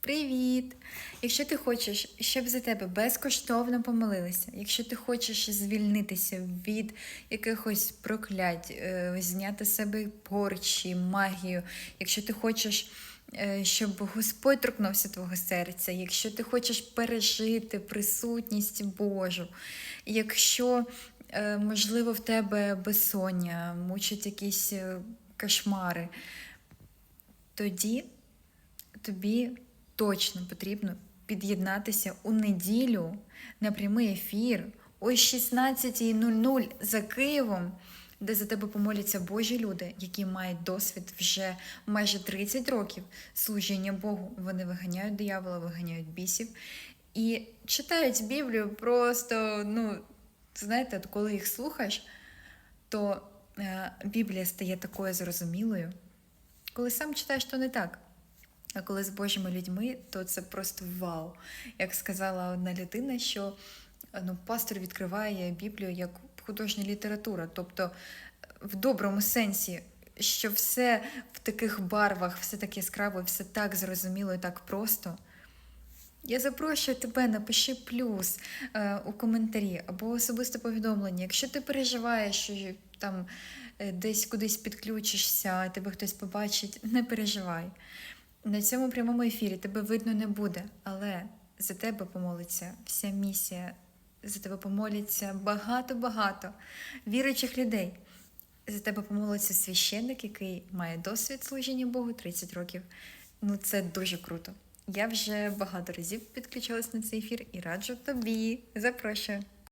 Привіт! Якщо ти хочеш, щоб за тебе безкоштовно помолилися, якщо ти хочеш звільнитися від якихось проклять, е, зняти з себе порчі, магію, якщо ти хочеш, е, щоб Господь торкнувся твого серця, якщо ти хочеш пережити присутність Божу, якщо, е, можливо, в тебе безсоння, мучать якісь кошмари, тоді тобі точно потрібно під'єднатися у неділю на прямий ефір о 16.00 за Києвом, де за тебе помоляться Божі люди, які мають досвід вже майже 30 років служіння Богу. Вони виганяють диявола, виганяють бісів і читають Біблію просто, ну, знаєте, коли їх слухаєш, то е, Біблія стає такою зрозумілою. Коли сам читаєш, то не так. А коли з Божими людьми, то це просто вау. Як сказала одна людина, що ну, пастор відкриває Біблію як художня література, тобто в доброму сенсі, що все в таких барвах, все так яскраво, все так зрозуміло і так просто. Я запрошую тебе, напиши плюс е, у коментарі або особисте повідомлення. Якщо ти переживаєш, що там е, десь кудись підключишся, тебе хтось побачить, не переживай. На цьому прямому ефірі тебе видно не буде, але за тебе помолиться вся місія, за тебе помоляться багато-багато віруючих людей. За тебе помолиться священник, який має досвід служіння Богу 30 років. Ну це дуже круто. Я вже багато разів підключилась на цей ефір і раджу тобі. Запрошую.